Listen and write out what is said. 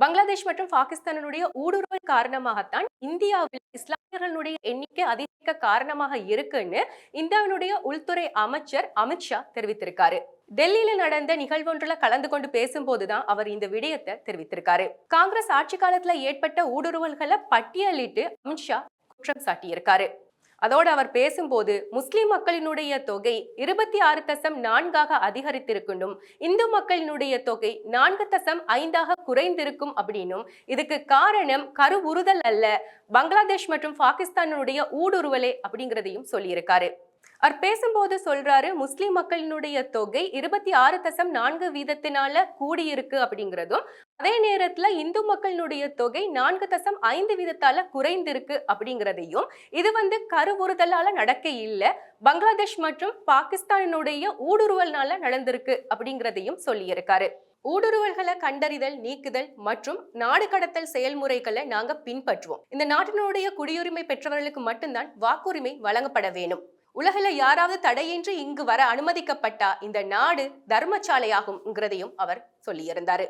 பங்களாதேஷ் மற்றும் பாகிஸ்தானுடைய ஊடுருவல் காரணமாகத்தான் இந்தியாவில் இஸ்லாமியர்களுடைய எண்ணிக்கை அதிகரிக்க காரணமாக இருக்குன்னு இந்தியாவினுடைய உள்துறை அமைச்சர் அமித்ஷா தெரிவித்திருக்காரு. டெல்லியில நடந்த நிகழ்வொன்றுல கலந்து கொண்டு பேசும்போதுதான் அவர் இந்த விடயத்தை தெரிவித்திருக்காரு. காங்கிரஸ் ஆட்சி காலத்துல ஏற்பட்ட ஊடுருவல்களை பட்டியலிட்டு அமித்ஷா குற்றம் சாட்டியிருக்காரு. அதோடு அவர் பேசும்போது முஸ்லிம் மக்களினுடைய தொகை இருபத்தி ஆறு தசம் நான்காக அதிகரித்திருக்கணும் இந்து மக்களினுடைய தொகை நான்கு தசம் ஐந்தாக குறைந்திருக்கும் அப்படின்னும் இதுக்கு காரணம் கருவுறுதல் அல்ல பங்களாதேஷ் மற்றும் பாகிஸ்தானுடைய ஊடுருவலே அப்படிங்கிறதையும் சொல்லியிருக்காரு. அவர் பேசும்போது சொல்றாரு முஸ்லிம் மக்களினுடைய தொகை இருபத்தி ஆறு தசம் நான்கு வீதத்தினால கூடியிருக்கு அப்படிங்கிறதும் அதே நேரத்துல இந்து மக்களினுடைய தொகை நான்கு தசம் ஐந்து வீதத்தால குறைந்திருக்கு அப்படிங்கிறதையும் இது வந்து கருவுறுதலால நடக்க இல்லை. பங்களாதேஷ் மற்றும் பாகிஸ்தானினுடைய ஊடுருவல்னால நடந்திருக்கு அப்படிங்கிறதையும் சொல்லியிருக்காரு. ஊடுருவல்களை கண்டறிதல் நீக்குதல் மற்றும் நாடு கடத்தல் செயல்முறைகளை நாங்க பின்பற்றுவோம். இந்த நாட்டினுடைய குடியுரிமை பெற்றவர்களுக்கு மட்டும்தான் வாக்குரிமை வழங்கப்பட வேணும் உலகில யாராவது தடையின்றி இங்கு வர அனுமதிக்கப்பட்டா இந்த நாடு தர்மசாலையாகும்ங்கிறதையும் அவர் சொல்லியிருந்தாரு.